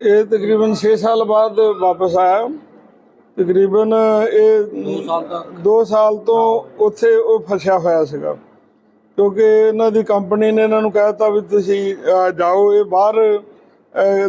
ਇਹ ਤਕਰੀਬਨ 6 ਸਾਲ ਬਾਅਦ ਵਾਪਸ ਆਇਆ। ਤਕਰੀਬਨ ਇਹ 2 ਸਾਲ ਤੱਕ। 2 ਸਾਲ ਤੋਂ ਉੱਥੇ ਉਹ ਫਸਿਆ ਹੋਇਆ ਸੀਗਾ। ਕਿਉਂਕਿ ਇਹਨਾਂ ਦੀ ਕੰਪਨੀ ਨੇ ਇਹਨਾਂ ਨੂੰ ਕਹਿਤਾ ਵੀ ਤੁਸੀਂ ਅਹ, ਜਾਓ ਇਹ ਬਾਹਰ ਅਹ,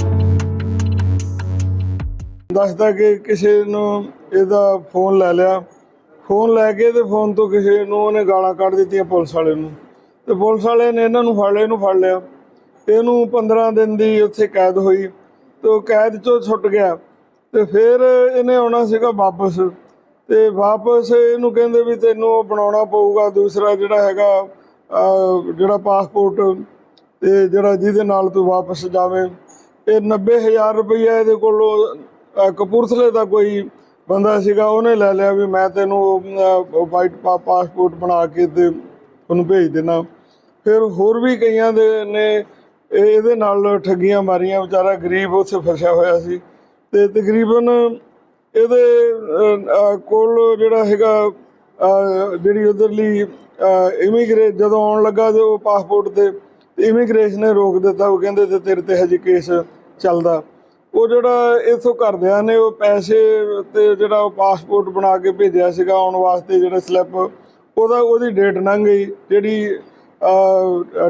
ਦੱਸਦਾ ਕਿ ਕਿਸੇ ਨੂੰ ਇਹਦਾ ਫੋਨ ਲੈ ਲਿਆ। ਫੋਨ ਲੈ ਕੇ ਤੇ ਫੋਨ ਤੋਂ ਕਿਸੇ ਨੂੰ ਉਹਨੇ ਗਾਲਾਂ ਕੱਢ ਦਿੱਤੀਆਂ ਪੁਲਿਸ ਵਾਲੇ ਨੂੰ। ਤੇ ਪੁਲਿਸ ਵਾਲੇ ਨੇ ਇਹਨਾਂ ਨੂੰ ਫੜ ਲਿਆ, ਇਹਨੂੰ ਫੜ ਲਿਆ। ਇਹਨੂੰ 15 ਦਿਨ ਦੀ ਉੱਥੇ ਕੈਦ ਹੋਈ ਤੇ ਉਹ ਕੈਦ ਚੋਂ ਛੁੱਟ ਗਿਆ। ਤੇ ਫਿਰ ਇਹਨੇ ਆਉਣਾ ਸੀਗਾ ਵਾਪਸ। ਤੇ ਵਾਪਸ ਇਹਨੂੰ ਕਹਿੰਦੇ ਵੀ ਤੈਨੂੰ ਉਹ ਬਣਾਉਣਾ ਪਊਗਾ, ਦੂਸਰਾ ਜਿਹੜਾ ਹੈਗਾ ਜਿਹੜਾ ਪਾਸਪੋਰਟ ਤੇ ਜਿਹੜਾ ਜਿਹਦੇ ਨਾਲ ਤੂੰ ਵਾਪਸ ਜਾਵੇਂ। ਇਹ 90000 ਰੁਪਈਆ ਇਹਦੇ ਕੋਲੋਂ ਕਪੂਰਥਲੇ ਦਾ ਕੋਈ ਬੰਦਾ ਸੀਗਾ, ਉਹਨੇ ਲੈ ਲਿਆ ਵੀ ਮੈਂ ਤੈਨੂੰ ਵਾਈਟ ਪਾਸਪੋਰਟ ਬਣਾ ਕੇ ਤੇ ਉਹਨੂੰ ਭੇਜ ਦੇਣਾ। ਫਿਰ ਹੋਰ ਵੀ ਕਈਆਂ ਦੇ ਨੇ ਇਹਦੇ ਨਾਲ ਠੱਗੀਆਂ ਮਾਰੀਆਂ, ਵਿਚਾਰਾ ਗਰੀਬ ਉੱਥੇ ਫਸਿਆ ਹੋਇਆ ਸੀ। ਤੇ ਤਕਰੀਬਨ ਇਹਦੇ ਕੋਲ ਜਿਹੜਾ ਹੈਗਾ ਜਿਹੜੀ ਉਧਰਲੀ ਇਮੀਗ੍ਰੇਟ ਜਦੋਂ ਆਉਣ ਲੱਗਾ ਤੇ ਉਹ ਪਾਸਪੋਰਟ ਤੇ ਇਮੀਗ੍ਰੇਸ਼ਨ ਨੇ ਰੋਕ ਦਿੱਤਾ। ਉਹ ਕਹਿੰਦੇ ਤੇ ਤੇਰੇ ਤੇ ਹਜੇ ਕੇਸ ਚੱਲਦਾ। ਉਹ ਜਿਹੜਾ ਇਥੋਂ ਘਰਦਿਆਂ ਨੇ ਉਹ ਪੈਸੇ ਤੇ ਜਿਹੜਾ ਉਹ ਪਾਸਪੋਰਟ ਬਣਾ ਕੇ ਭੇਜਿਆ ਸੀਗਾ ਆਉਣ ਵਾਸਤੇ ਜਿਹੜਾ ਸਲਿੱਪ ਉਹਦਾ ਉਹਦੀ ਡੇਟ ਲੰਘ ਗਈ, ਜਿਹੜੀ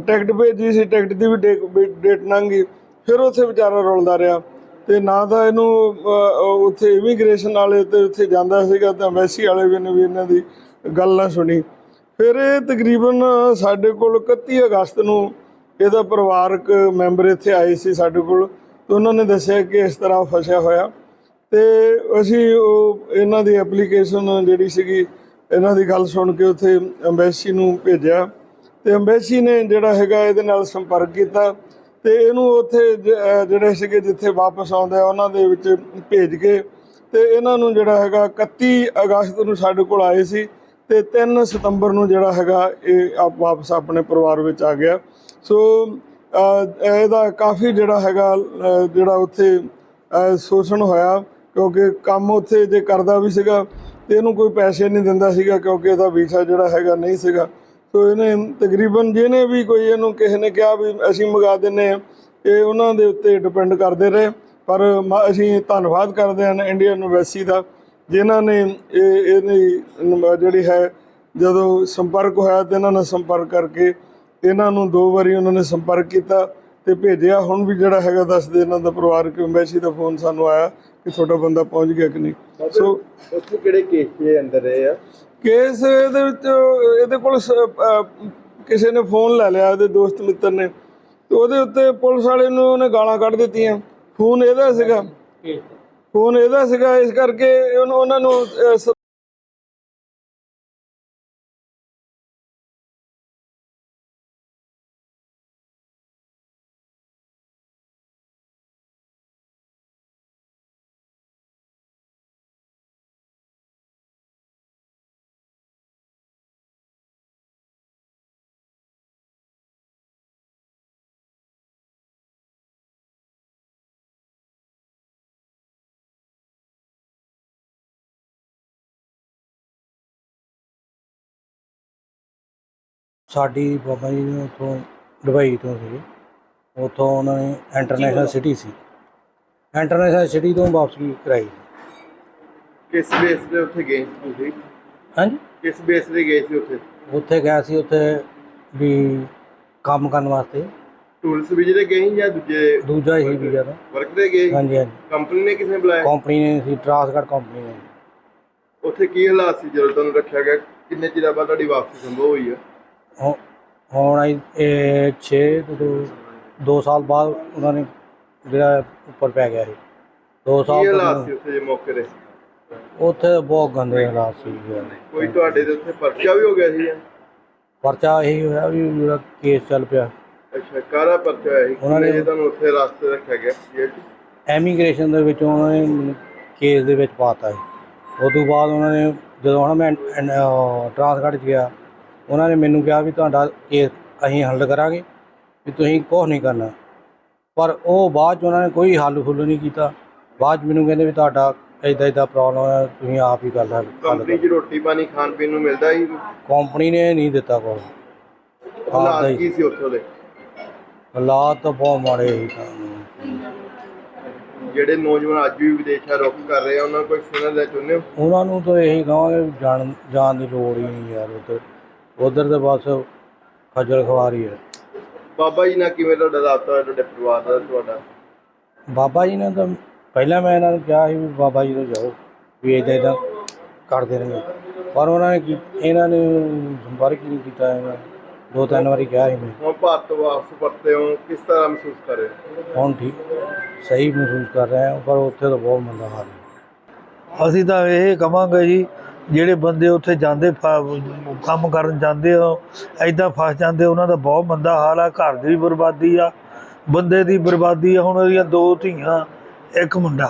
ਟਿਕਟ ਭੇਜੀ ਸੀ ਟਿਕਟ ਦੀ ਵੀ ਡੇਟ ਲੰਘ ਗਈ, ਫਿਰ ਉੱਥੇ ਵਿਚਾਰਾ ਰੁਲਦਾ ਰਿਹਾ ਤੇ ਨਾ ਤਾਂ ਇਹਨੂੰ ਉੱਥੇ ਇਮੀਗ੍ਰੇਸ਼ਨ ਵਾਲੇ ਤੇ ਉੱਥੇ ਜਾਂਦਾ ਸੀਗਾ ਤਾਂ ਐਮਬੈਸੀ ਵਾਲੇ ਵੀ ਨੇ ਵੀ ਇਹਨਾਂ ਦੀ ਗੱਲ ਨਾ ਸੁਣੀ। ਫਿਰ ਇਹ ਤਕਰੀਬਨ ਸਾਡੇ ਕੋਲ 31 ਅਗਸਤ ਨੂੰ ਇਹਦਾ ਪਰਿਵਾਰਕ ਮੈਂਬਰ ਇੱਥੇ ਆਏ ਸੀ ਸਾਡੇ ਕੋਲ। ਤੇ ਉਹਨਾਂ ਨੇ ਦੱਸਿਆ ਕਿ ਇਸ ਤਰ੍ਹਾਂ ਫਸਿਆ ਹੋਇਆ। ਤੇ ਅਸੀਂ ਉਹ ਇਹਨਾਂ ਦੀ ਐਪਲੀਕੇਸ਼ਨ ਜਿਹੜੀ ਸੀਗੀ, ਇਹਨਾਂ ਦੀ ਗੱਲ ਸੁਣ ਕੇ ਉੱਥੇ ਐਮਬੈਸੀ ਨੂੰ ਭੇਜਿਆ। ਤੇ ਐਮਬੈਸੀ ਨੇ ਜਿਹੜਾ ਹੈਗਾ ਇਹਦੇ ਨਾਲ ਸੰਪਰਕ ਕੀਤਾ ਤੇ ਇਹਨੂੰ ਉੱਥੇ ਜ- ਜਿਹੜੇ ਸੀਗੇ ਜਿੱਥੇ ਵਾਪਸ ਆਉਂਦੇ ਆ ਉਹਨਾਂ ਦੇ ਵਿੱਚ ਭੇਜ ਕੇ ਤੇ ਇਹਨਾਂ ਨੂੰ ਜਿਹੜਾ ਹੈਗਾ 31 ਅਗਸਤ ਨੂੰ ਸਾਡੇ ਕੋਲ ਆਏ ਸੀ ਤੇ 3 ਸਤੰਬਰ ਨੂੰ ਜਿਹੜਾ ਹੈਗਾ ਇਹ ਆਪ ਵਾਪਸ ਆਪਣੇ ਪਰਿਵਾਰ ਵਿੱਚ ਆ ਗਿਆ। ਸੋ ਇਹਦਾ ਕਾਫੀ ਜਿਹੜਾ ਹੈਗਾ ਜਿਹੜਾ ਉੱਥੇ ਸ਼ੋਸ਼ਣ ਹੋਇਆ, ਕਿਉਂਕਿ ਕੰਮ ਉੱਥੇ ਜੇ ਕਰਦਾ ਵੀ ਸੀਗਾ, ਤੇ ਇਹਨੂੰ ਕੋਈ ਪੈਸੇ ਨਹੀਂ ਦਿੰਦਾ ਸੀਗਾ, ਕਿਉਂਕਿ ਇਹਦਾ ਵੀਜ਼ਾ ਜਿਹੜਾ ਹੈਗਾ ਨਹੀਂ ਸੀਗਾ। ਸੋ ਇਹਨੇ ਤਕਰੀਬਨ ਜਿਹਨੇ ਵੀ ਕੋਈ ਇਹਨੂੰ ਕਿਸੇ ਨੇ ਕਿਹਾ ਵੀ ਅਸੀਂ ਮੰਗਾ ਦਿੰਨੇ ਆ, ਇਹ ਉਹਨਾਂ ਦੇ ਉੱਤੇ ਡਿਪੈਂਡ ਕਰਦੇ ਰਹੇ। ਪਰ ਮ- ਅਸੀਂ ਧੰਨਵਾਦ ਕਰਦੇ ਹਾਂ ਇੰਡੀਅਨ ਐਮਬੈਸੀ ਦਾ, ਜਿਨ੍ਹਾਂ ਨੇ ਇਹ, ਇਹਦੀ ਜਿਹੜੀ ਹੈ, ਜਦੋਂ ਸੰਪਰਕ ਹੋਇਆ ਤੇ ਇਹਨਾਂ ਨਾਲ ਸੰਪਰਕ ਕਰਕੇ ਇਹਨਾਂ ਨੂੰ ਦੋ ਵਾਰੀ ਉਹਨਾਂ ਨੇ ਸੰਪਰਕ ਕੀਤਾ ਤੇ ਭੇਜਿਆ। ਹੁਣ ਵੀ ਜਿਹੜਾ ਹੈਗਾ ਦੱਸਦੇ ਇਹਨਾਂ ਦਾ ਪਰਿਵਾਰਕ ਐਮਬੈਸੀ ਦਾ ਫੋਨ ਸਾਨੂੰ ਆਇਆ ਕਿ ਤੁਹਾਡਾ ਬੰਦਾ ਪਹੁੰਚ ਗਿਆ ਕਿ ਨਹੀਂ। ਸੋ ਨੂੰ ਕਿਹੜੇ ਕੇਸ ਦੇ ਅੰਦਰ ਰਹੇ ਆ? ਕੇਸ ਇਹਦੇ ਵਿੱਚ ਇਹਦੇ ਕੋਲ ਕਿਸੇ ਨੇ ਫੋਨ ਲੈ ਲਿਆ ਇਹਦੇ ਦੋਸਤ ਮਿੱਤਰ ਨੇ। ਤੇ ਉਹਦੇ ਉੱਤੇ ਪੁਲਿਸ ਵਾਲੇ ਨੂੰ ਉਹਨੇ ਗਾਲਾਂ ਕੱਢ ਦਿੱਤੀਆਂ। ਫੋਨ ਇਹਦਾ ਸੀਗਾ। ਫੋਨ ਇਹਦਾ ਸੀਗਾ ਇਸ ਕਰਕੇ ਉਹਨਾਂ ਨੂੰ ਸਾਡੀ ਬਾਬਾ ਜੀ ਨੇ ਉੱਥੋਂ ਦੁਬਈ ਤੋਂ ਸੀ। ਉੱਥੋਂ ਉਹਨਾਂ ਨੇ ਇੰਟਰਨੈਸ਼ਨਲ ਸਿਟੀ ਸੀ। ਇੰਟਰਨੈਸ਼ਨਲ ਸਿਟੀ ਤੋਂ ਵਾਪਸੀ ਕਰਾਈ ਕਿਸ ਬੇਸ ਤੇ ਉੱਥੇ ਗਏ ਸੀ ਤੁਸੀਂ? ਹਾਂਜੀ? ਕਿਸ ਬੇਸ ਤੇ ਗਏ ਸੀ ਉੱਥੇ? ਉੱਥੇ ਗਿਆ ਸੀ ਉੱਥੇ ਵੀ ਕੰਮ ਕਰਨ ਵਾਸਤੇ। ਟੂਲਸ ਵੀਜ਼ੇ ਤੇ ਗਏ ਸੀ ਜਾਂ ਦੂਜੇ ਦੂਜਾ ਹੀ ਵੀਜ਼ਾ ਦਾ ਵਰਕ ਤੇ। ਗਏ ਸੀ? ਹਾਂਜੀ ਹਾਂਜੀ। ਕੰਪਨੀ ਨੇ ਕਿਸੇ ਬੁਲਾਇਆ? ਕੰਪਨੀ ਨੇ ਸੀ ਟਰਾਂਸਗੜ ਕੰਪਨੀ ਨੇ। ਉੱਥੇ ਕੀ ਹਾਲਾਤ ਸੀ ਜਦੋਂ ਤੁਹਾਨੂੰ ਰੱਖਿਆ ਗਿਆ? ਕਿੰਨੇ ਚਿਰ ਬਾਅਦ ਤੁਹਾਡੀ ਵਾਪਸੀ ਸੰਭਵ ਹੋਈ ਆ? ਹੁ- ਹੁਣ ਆਈ ਇਹ 6 ਤੋਂ 2 ਸਾਲ ਬਾਅਦ ਉਹਨਾਂ ਨੇ ਜਿਹੜਾ ਉੱਪਰ ਪੈ ਗਿਆ ਸੀ। 2 ਕੀ ਸਾਲ ਹਾਲਾਤ ਤੋਂ ਸੀ ਉੱਥੇ ਜੇ ਮੌਕੇ ਦੇ ਉੱਥੇ ਬਹੁਤ ਗੰਦੇ ਹਾਲਾਤ ਸੀ ਕੋਈ ਤੁਹਾਡੇ ਦੇ ਉੱਥੇ ਪਰਚਾ ਵੀ ਹੋ ਗਿਆ ਸੀ ਜਾਂ? ਪਰਚਾ ਇਹੀ ਹੋਇਆ ਵੀ ਜਿਹੜਾ ਕੇਸ ਚੱਲ ਪਿਆ। ਅੱਛਾ ਕਾਰਾ ਪਰਚਾ ਹੋਇਆ ਸੀ? ਉਹਨਾਂ ਨੇ- ਤੁਹਾਨੂੰ ਉੱਥੇ ਰਾਸਤੇ ਰੱਖਿਆ ਗਿਆ ਜੇਲ੍ਹ 'ਚ? ਐਮੀਗ੍ਰੇਸ਼ਨ ਦੇ ਵਿੱਚ ਉਹਨਾਂ ਨੇ ਮੈਨੂੰ ਕੇਸ ਦੇ ਵਿੱਚ ਪਾਤਾ ਸੀ। ਉਸ ਤੋਂ ਬਾਅਦ ਉਹਨਾਂ ਨੇ ਜਦੋਂ ਹੁਣ ਮੈਂ ਟ੍ਰਾਂਸਗੜ 'ਚ ਗਿਆ ਉਹਨਾਂ ਨੇ ਮੈਨੂੰ ਕਿਹਾ ਵੀ ਤੁਹਾਡਾ ਕੇਸ ਅਸੀਂ ਹੱਲ ਕਰਾਂਗੇ ਵੀ ਤੁਸੀਂ ਕੁਛ ਨਹੀਂ ਕਰਨਾ। ਪਰ ਉਹ ਬਾਅਦ 'ਚ ਉਹਨਾਂ ਨੇ ਕੋਈ ਹੱਲ ਫੁੱਲ ਨਹੀਂ ਕੀਤਾ। ਬਾਅਦ 'ਚ ਮੈਨੂੰ ਕਹਿੰਦੇ ਵੀ ਤੁਹਾਡਾ ਇਦਾਂ ਇਦਾਂ ਪ੍ਰੋਬਲਮ ਹੈ ਤੁਸੀਂ ਆਪ ਹੀ ਕਰ ਲੈ ਕੰਪਨੀ 'ਚ ਰੋਟੀ ਪਾਣੀ ਖਾਣ ਪੀਣ ਨੂੰ ਮਿਲਦਾ ਸੀ ਕੰਪਨੀ ਨੇ ਨਹੀਂ ਦਿੱਤਾ ਕੋਈ ਹਾਲਾਤ ਹੀ। ਕੀ ਸੀ ਉੱਥੋਂ ਦੇ? ਹਾਲਾਤ ਤਾਂ ਬਹੁਤ ਮਾੜੇ ਸੀ। ਤਾਂ ਜਿਹੜੇ ਨੌਜਵਾਨ ਅੱਜ ਵੀ ਵਿਦੇਸ਼ਾਂ ਰੁੱਖ ਕਰ ਰਹੇ ਆ ਉਹਨਾਂ ਕੋਈ ਸੁਣਨ ਦਾ ਚਾਹੁੰਦੇ ਹੋ ਉਹਨਾਂ ਨੂੰ ਤਾਂ ਇਹੀ ਕਹਾਂਗੇ ਜਾਣ ਜਾਣ ਦੀ ਲੋੜ ਹੀ ਨਹੀਂ ਯਾਰ ਉਧਰ। ਉਧਰ ਤਾਂ ਬਸ ਖੱਜਲ ਖਵਾਰੀ ਹੈ ਬਾਬਾ ਜੀ ਨਾਲ ਕਿਵੇਂ ਤੁਹਾਡਾ ਰਾਬਤਾ ਹੋਇਆ ਤੁਹਾਡੇ ਪਰਿਵਾਰ ਦਾ ਤੁਹਾਡਾ? ਬਾਬਾ ਜੀ ਨੇ ਤਾਂ ਪਹਿਲਾਂ ਮੈਂ ਇਹਨਾਂ ਨੂੰ ਕਿਹਾ ਸੀ ਵੀ ਬਾਬਾ ਜੀ ਤੋਂ ਜਾਓ ਵੀ ਇਦਾਂ ਇਦਾਂ ਕਰਦੇ ਰਹਿੰਦੇ ਪਰ ਉਹਨਾਂ ਨੇ ਕੀ ਇਹਨਾਂ ਨੇ ਸੰਪਰਕ ਹੀ ਨਹੀਂ ਕੀਤਾ ਇਹਨਾਂ ਦੋ ਤਿੰਨ ਵਾਰੀ ਕਿਹਾ ਸੀ ਮੈਂ। ਹੁਣ ਭਾਰਤ ਤੋਂ ਵਾਪਸ ਪਰਤੇ ਹੋ ਕਿਸ ਤਰ੍ਹਾਂ ਮਹਿਸੂਸ ਕਰ ਰਹੇ ਹੋ? ਹੁਣ ਠੀਕ ਸਹੀ ਮਹਿਸੂਸ ਕਰ ਰਹੇ ਹਾਂ ਪਰ ਉੱਥੇ ਤਾਂ ਬਹੁਤ ਮੰਦਾ ਹਾਲ ਹੈ। ਅਸੀਂ ਤਾਂ ਇਹ ਕਵਾਂਗੇ ਜੀ ਜਿਹੜੇ ਬੰਦੇ ਉੱਥੇ ਜਾਂਦੇ ਕੰਮ ਕਰਨ ਜਾਂਦੇ ਆ ਐਦਾਂ ਫਸ ਜਾਂਦੇ ਉਹਨਾਂ ਦਾ ਬਹੁਤ ਮੰਦਾ ਹਾਲ ਆ ਘਰ ਦੀ ਵੀ ਬਰਬਾਦੀ ਆ ਬੰਦੇ ਦੀ ਬਰਬਾਦੀ ਆ ਹੁਣ ਉਹਦੀਆਂ ਦੋ ਧੀਆਂ ਇੱਕ ਮੁੰਡਾ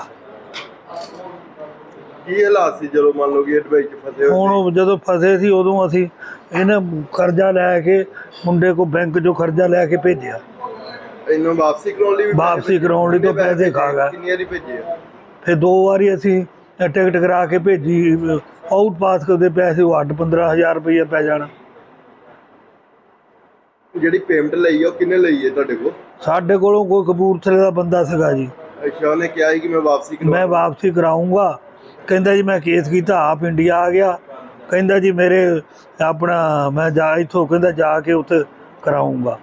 ਕੀ ਹਾਲਾਤ ਸੀ ਜਦੋਂ ਮੰਨ ਲਓ ਕਿ ਇਹ ਦੁਬਈ 'ਚ ਫਸੇ ਹੁਣ ਹੋ ਉਹ ਜਦੋਂ ਫਸੇ ਸੀ ਉਦੋਂ ਅਸੀਂ ਇਹਨੇ ਕਰਜ਼ਾ ਲੈ ਕੇ ਮੁੰਡੇ ਕੋ ਬੈਂਕ 'ਚੋਂ ਕਰਜ਼ਾ ਲੈ ਕੇ ਭੇਜਿਆ ਇਹਨੂੰ ਵਾਪਸੀ ਕਰਾਉਣ ਲਈ ਵੀ ਪੈਸੇ ਵਾਪਸੀ? ਕਰਾਉਣ ਲਈ ਤਾਂ ਪੈਸੇ ਖਾ ਗਿਆ। ਕਿੰਨੀ ਵਾਰੀ ਭੇਜੇ? ਫਿਰ ਦੋ ਵਾਰੀ ਅਸੀਂ ਟਿਕਟ ਕਰਾ ਕੇ ਭੇਜੀ ਆਊਟ ਪਾਸ ਕਰਦੇ ਪੈਸੇ ਉਹ 8 15000 ਰੁਪਏ ਪੈ ਜਾਣਾ। ਜਿਹੜੀ ਪੇਮੈਂਟ ਲਈ ਉਹ ਕਿੰਨੇ ਲਈ ਹੈ ਤੁਹਾਡੇ ਕੋਲ? ਸਾਡੇ ਕੋਲੋਂ ਕੋਈ ਕਪੂਰਥਲੇ ਦਾ ਬੰਦਾ ਸੀਗਾ ਜੀ। ਅੱਛਾ ਉਹਨੇ ਕਿਹਾ ਸੀ ਕਿ ਮੈਂ ਵਾਪਸੀ ਮੈਂ ਕਰਾਉਂ ਵਾਪਸੀ ਕਰਾਉਂਗਾ ਕਹਿੰਦਾ ਜੀ ਮੈਂ ਕੇਸ ਕੀਤਾ ਆਪ ਇੰਡੀਆ ਆ ਗਿਆ। ਕਹਿੰਦਾ ਜੀ ਮੇਰੇ ਆਪਣਾ ਮੈਂ ਜਾ ਇੱਥੋਂ ਕਹਿੰਦਾ ਜਾ ਕੇ ਉੱਥੇ ਕਰਾਉਂਗਾ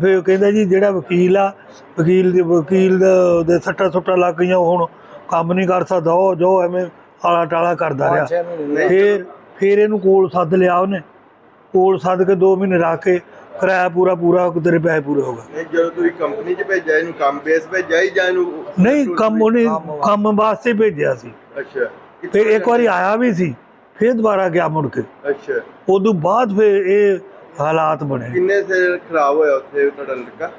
ਫਿਰ ਕਹਿੰਦਾ ਜੀ ਜਿਹੜਾ ਵਕੀਲ ਆ ਵਕੀਲ ਦੇ ਵਕੀਲ ਦੇ- ਸੱਟਾ ਸੁੱਟਾਂ ਲੱਗ ਗਈਆਂ ਹੁਣ ਕੰਮ ਨਹੀਂ ਕਰ ਸਕਦਾ ਉਹ ਜੋ ਐਵੇਂ ਆਲਾ ਟਾਲਾ ਕਰਦਾ ਰਿਹਾ। ਫਿਰ ਫਿਰ ਇਹਨੂੰ ਕੋਲ ਸੱਦ ਲਿਆ ਉਹਨੇ। ਕੋਲ ਸੱਦ ਕੇ 2 ਮਹੀਨੇ ਰੱਖ ਕੇ ਕਿਰਾਇਆ ਪੂਰਾ ਪੂਰਾ ਤੇਰੇ ਪੈਸੇ ਪੂਰੇ ਹੋ ਗਏ। ਨਹੀਂ ਜਦੋਂ ਤੁਸੀਂ ਕੰਪਨੀ 'ਚ ਭੇਜਿਆ ਇਹਨੂੰ ਕੰਮ ਬੇਸ ਭੇਜਿਆ ਹੀ ਜਾਂ ਇਹਨੂੰ ਨਹੀਂ ਕੰਮ ਉਹਨੇ ਕੰਮ ਵਾਸਤੇ? ਭੇਜਿਆ ਸੀ। ਅੱਛਾ। ਫਿਰ ਇੱਕ ਵਾਰੀ ਆਇਆ ਵੀ ਸੀ ਫਿਰ ਦੁਬਾਰਾ ਗਿਆ ਮੁੜ ਕੇ। ਅੱਛਾ। ਉਦੋਂ ਬਾਅਦ ਫਿਰ ਇਹ ਹਾਲਾਤ ਬਣੇ। ਕਿੰਨੇ ਸਿਰ ਖਰਾਬ ਹੋਇਆ ਉੱਥੇ ਤੁਹਾਡਾ ਲੜਕਾ?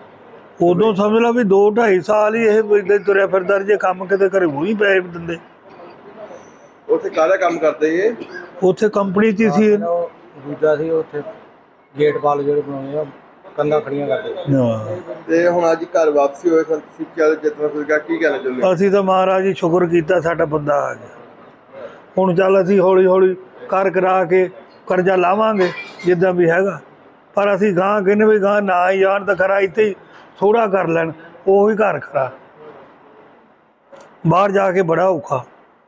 ਉਦੋਂ ਸਮਝ ਲਾ ਵੀ 2 2.5 ਸਾਲ ਹੀ ਇਹ ਇਦਾਂ ਤੁਰਿਆ ਫਿਰਦਾ ਜੇ ਕੰਮ ਕਿਤੇ ਘਰੇ ਉਹ ਹੀ ਪੈਸੇ ਦਿੰਦੇ। ਉੱਥੇ ਕਾਹਦਾ ਕੰਮ ਕਰਦੇ ਇਹ ਉੱਥੇ ਕੰਪਨੀ 'ਚ ਹੀ ਸੀ। ਉਹ ਦੂਜਾ ਸੀ ਉੱਥੇ ਗੇਟ ਪਾਲ ਜਿਹੜੇ ਬਣਾਉਂਦੇ ਆ ਕੰਧਾਂ ਖੜੀਆਂ ਕਰਦੇ ਹਾਂ। ਤੇ ਹੁਣ ਅੱਜ ਘਰ ਵਾਪਸੀ ਹੋਏ ਸੰਤ ਸਿੱਖਿਆ ਦੇ ਜਿਤਨਾ ਸੁਝਾ ਕੀ ਕਹਿਣਾ ਚਾਹੁੰਦੇ ਹੋ? ਅਸੀਂ ਤਾਂ ਮਹਾਰਾਜ ਜੀ ਸ਼ੁਕਰ ਕੀਤਾ ਸਾਡਾ ਬੰਦਾ ਆ ਗਿਆ ਹੁਣ ਚੱਲ ਅਸੀਂ ਹੌਲੀ ਹੌਲੀ ਕਰ ਕਰਾ ਕੇ ਕਰਜ਼ਾ ਲਾਵਾਂਗੇ ਜਿੱਦਾਂ ਵੀ ਹੈਗਾ ਪਰ ਅਸੀਂ ਗਾਂ ਕਹਿੰਦੇ ਵੀ ਗਾਂ ਨਾ ਹੀ ਜਾਣ ਤਾਂ ਖਰਾ ਇੱਥੇ ਹੀ ਥੋੜਾ ਕਰ ਲੈਣ ਉਹ ਘਰ ਖਰਾ ਬਾਹਰ ਜਾ ਕੇ ਬੜਾ ਔਖਾ